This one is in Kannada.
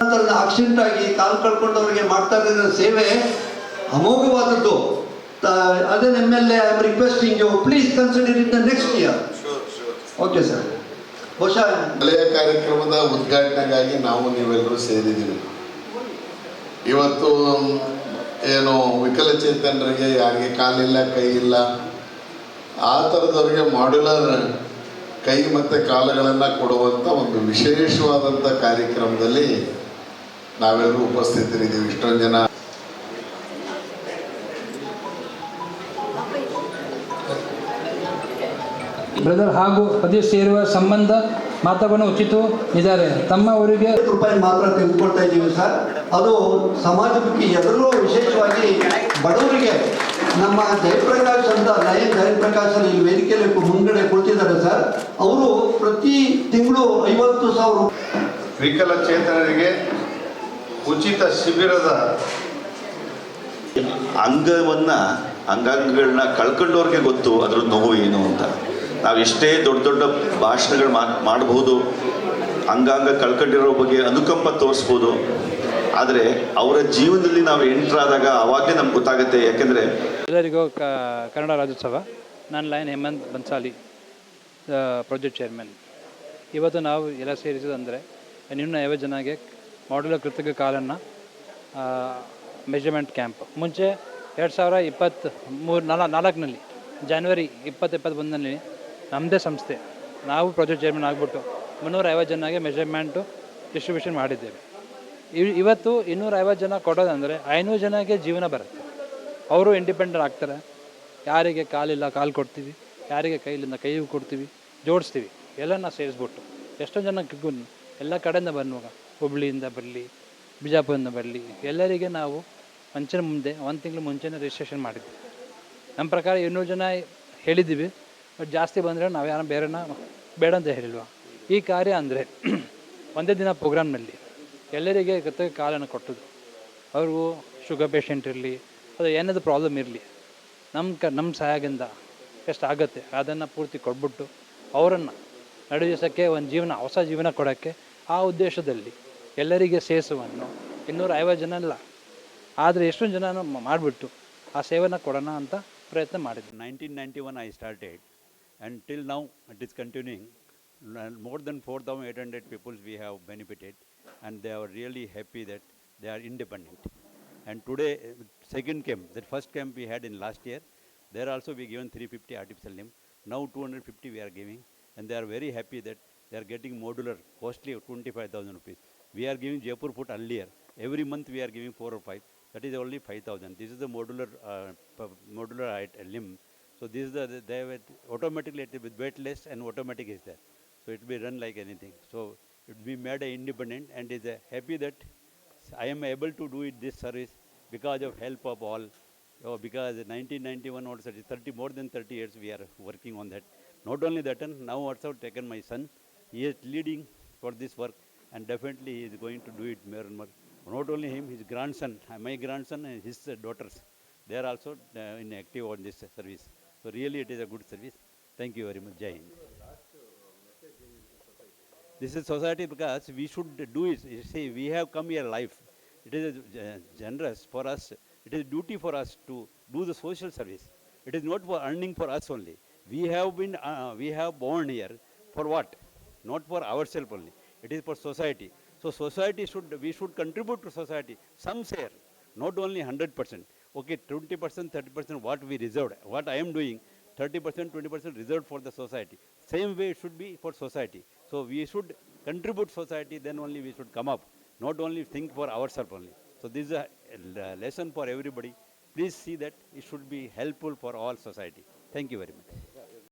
ನಂತರ ಆಕ್ಸಿಡೆಂಟ್ ಆಗಿ ಕಾಲು ಕಳ್ಕೊಂಡವರಿಗೆ ಮಾಡ್ತಾ ಇರೋ ಸೇವೆ ಅಮೋಘವಾದದ್ದು. ಅದೇ M I am requesting you please consider in the next year okay sir. ಬಹುಶಃ ಕಾರ್ಯಕ್ರಮದ ಉದ್ಘಾಟನೆಗಾಗಿ ನಾವು ನೀವೆಲ್ಲರೂ ಸೇರಿದ್ದೀವಿ ಇವತ್ತು ಏನು ವಿಕಲಚೇತನರಿಗೆ ಯಾರಿಗೆ ಕಾಲಿಲ್ಲ ಕೈ ಇಲ್ಲ ಆ ಥರದವರಿಗೆ ಮಾಡ್ಯುಲರ್ ಕೈ ಮತ್ತು ಕಾಲುಗಳನ್ನು ಕೊಡುವಂಥ ಒಂದು ವಿಶೇಷವಾದಂಥ ಕಾರ್ಯಕ್ರಮದಲ್ಲಿ ನಾವೆಲ್ಲರೂ ಉಪಸ್ಥಿತರಿದ್ದೀವಿ. ಇಷ್ಟೊಂದು ಜನ ಬ್ರದರ್ ಹಾಗೂ ಪತಿ ಸೇರುವ ಸಂಬಂಧ ಮಾತವನ್ನು ಉಚಿತ ಇದ್ದಾರೆ. ತಮ್ಮ ಅವರಿಗೆ ರೂಪಾಯಿ ಮಾತ್ರ ತೆಗೆದುಕೊಳ್ತಾ ಇದ್ದೀವಿ ಸರ್. ಅದು ಸಮಾಜಮುಖಿ ಎಲ್ಲರೂ ವಿಶೇಷವಾಗಿ ಬಡವರಿಗೆ ನಮ್ಮ ಜಯಪ್ರಕಾಶ್ ಅಂತ ಲಯನ್ ಜಯಪ್ರಕಾಶ್ ಅಲ್ಲಿ ಈ ವೇದಿಕೆಯಲ್ಲಿ ಮುಂಗಡೆ ಕುಳಿತಿದ್ದಾರೆ ಸರ್. ಅವರು ಪ್ರತಿ ತಿಂಗಳು ಐವತ್ತು ಸಾವಿರ ವಿಕಲಚೇತನರಿಗೆ ಉಚಿತ ಶಿಬಿರದ ಅಂಗವನ್ನ ಅಂಗಾಂಗಗಳನ್ನ ಕಳ್ಕೊಂಡವ್ರಿಗೆ ಗೊತ್ತು ಅದ್ರ ನೋವು ಏನು ಅಂತ. ನಾವು ಎಷ್ಟೇ ದೊಡ್ಡ ದೊಡ್ಡ ಭಾಷಣಗಳು ಮಾಡಬಹುದು ಅಂಗಾಂಗ ಕಳ್ಕೊಂಡಿರೋ ಬಗ್ಗೆ ಅನುಕಂಪ ತೋರಿಸ್ಬೋದು, ಆದರೆ ಅವರ ಜೀವನದಲ್ಲಿ ನಾವು ಎಂಟ್ರಾದಾಗ ಅವಾಗಲೇ ನಮ್ಗೆ ಗೊತ್ತಾಗುತ್ತೆ. ಯಾಕೆಂದರೆ ಎಲ್ಲರಿಗೂ ಕನ್ನಡ ರಾಜ್ಯೋತ್ಸವ. ನಾನು lion Hemant Bansali project chairman ಇವತ್ತು ನಾವು ಎಲ್ಲ ಸೇರಿಸೋದಂದರೆ ಇನ್ನೂ ಐವತ್ತು ಜನಗೆ ಮಾಡ್ಯುಲರ್ ಕೃತಕ ಕಾಲನ್ನು ಮೆಜರ್ಮೆಂಟ್ ಕ್ಯಾಂಪ್ ಮುಂಚೆ ಎರಡು ಸಾವಿರ ಇಪ್ಪತ್ತು ಮೂರು ನಾಲ್ಕು ನಾಲ್ಕಿನಲ್ಲಿ ಜಾನ್ವರಿ ಇಪ್ಪತ್ತು ಇಪ್ಪತ್ತೊಂದರಲ್ಲಿ ನಮ್ಮದೇ ಸಂಸ್ಥೆ. ನಾವು ಪ್ರಾಜೆಕ್ಟ್ ಚೇರ್ಮನ್ ಆಗಿಬಿಟ್ಟು ಮುನ್ನೂರ ಐವತ್ತು ಜನಕ್ಕೆ ಮೆಜರ್ಮೆಂಟು ಡಿಸ್ಟ್ರಿಬ್ಯೂಷನ್ ಮಾಡಿದ್ದೇವೆ. ಇವ್- ಇವತ್ತು ಇನ್ನೂರ ಐವತ್ತು ಜನ ಕೊಡೋದಂದರೆ ಐನೂರು ಜನಕ್ಕೆ ಜೀವನ ಬರುತ್ತೆ. ಅವರು ಇಂಡಿಪೆಂಡೆಂಟ್ ಆಗ್ತಾರೆ. ಯಾರಿಗೆ ಕಾಲಿಲ್ಲ ಕಾಲು ಕೊಡ್ತೀವಿ. ಯಾರಿಗೆ ಕೈಲಿಂದ ಕೈ ಕೊಡ್ತೀವಿ. ಜೋಡಿಸ್ತೀವಿ. ಎಲ್ಲನ ಸೇರಿಸ್ಬಿಟ್ಟು ಎಷ್ಟೊಂದು ಜನ ಕಿಗ್ಗು- ಎಲ್ಲ ಕಡೆಯಿಂದ ಬನ್ನುವಾಗ ಹುಬ್ಳಿಯಿಂದ ಬರಲಿ, ಬಿಜಾಪುರದಿಂದ ಬರಲಿ, ಎಲ್ಲರಿಗೆ ನಾವು ಮುಂಚೆ ಮುಂದೆ, ಒಂದು ತಿಂಗಳು ಮುಂಚೆನೇ ರಿಜಿಸ್ಟ್ರೇಷನ್ ಮಾಡಿದ್ವಿ. ನಮ್ಮ ಪ್ರಕಾರ ಇನ್ನೂರು ಜನ ಹೇಳಿದ್ದೀವಿ. ಬಟ್ ಜಾಸ್ತಿ ಬಂದರೆ ನಾವು ಯಾರು ಬೇರೆನ ಬೇಡ ಅಂತ ಹೇಳಿಲ್ವ? ಈ ಕಾರ್ಯ ಅಂದರೆ ಒಂದೇ ದಿನ ಪ್ರೋಗ್ರಾಮ್ನಲ್ಲಿ ಎಲ್ಲರಿಗೆ ಕೃತಕ ಕಾಲನ್ನು ಕೊಟ್ಟದ್ದು. ಅವ್ರಿಗೂ ಶುಗರ್ ಪೇಷಂಟ್ ಇರಲಿ, ಅದು ಏನಾದರೂ ಪ್ರಾಬ್ಲಮ್ ಇರಲಿ ನಮ್ಮ ಕ ನಮ್ಮ ಸಹಾಯದಿಂದ ಎಷ್ಟು ಆಗುತ್ತೆ, ಅದನ್ನು ಪೂರ್ತಿ ಕೊಟ್ಬಿಟ್ಟು ಅವರನ್ನು ನಡೆಸೋಕ್ಕೆ ಒಂದು ಜೀವನ, ಹೊಸ ಜೀವನ ಕೊಡೋಕ್ಕೆ ಆ ಉದ್ದೇಶದಲ್ಲಿ ಎಲ್ಲರಿಗೆ ಸೇಸುವನ್ನು ಇನ್ನೂರ ಐವತ್ತು ಜನ ಅಲ್ಲ, ಆದರೆ ಎಷ್ಟೊಂದು ಜನ ಮಾಡಿಬಿಟ್ಟು ಆ ಸೇವೆನ ಕೊಡೋಣ ಅಂತ ಪ್ರಯತ್ನ ಮಾಡಿದ್ವಿ 1991 I started. And till now it is continuing. More than 4,800 people we have benefited and they are really happy that they are independent. And today, second camp, the first camp we had in last year, there also we given 350 artificial limb. Now 250 we are giving and they are very happy that they are getting modular, costly 25,000 rupees. We are giving Jaipur foot earlier. Every month we are giving 4 or 5. That is only 5,000. This is the modular uh, modular limb. So this is the, they it automatically it with weightless and automatic is there. So it will be run like anything. So it will be made independent and is happy that I am able to do it this service because of help of all. Oh, because 1991 also 30 more than 30 years we are working on that. Not only that, and now also taken my son. He is leading for this work and definitely he is going to do it more and more. Not only him, his grandson, my grandson and his daughters, they are also uh, in active on this service. So really it is a good service. Thank you very much. Jai This is society because we should do it. You see, we have come here life. It is uh, generous for us. It is duty for us to do the social service. It is not for earning for us only. We have been, uh, we have born here for what? Not for ourselves only. It is for society. So society should, we should contribute to society. Some share, not only 100%. Okay, 20%, 30% what we reserved. What I am doing, 30%, 20% reserved for the society. Same way it should be for society. So we should contribute society, then only we should come up. Not only think for ourselves only. So this is a lesson for everybody. Please see that it should be helpful for all society. Thank you very much.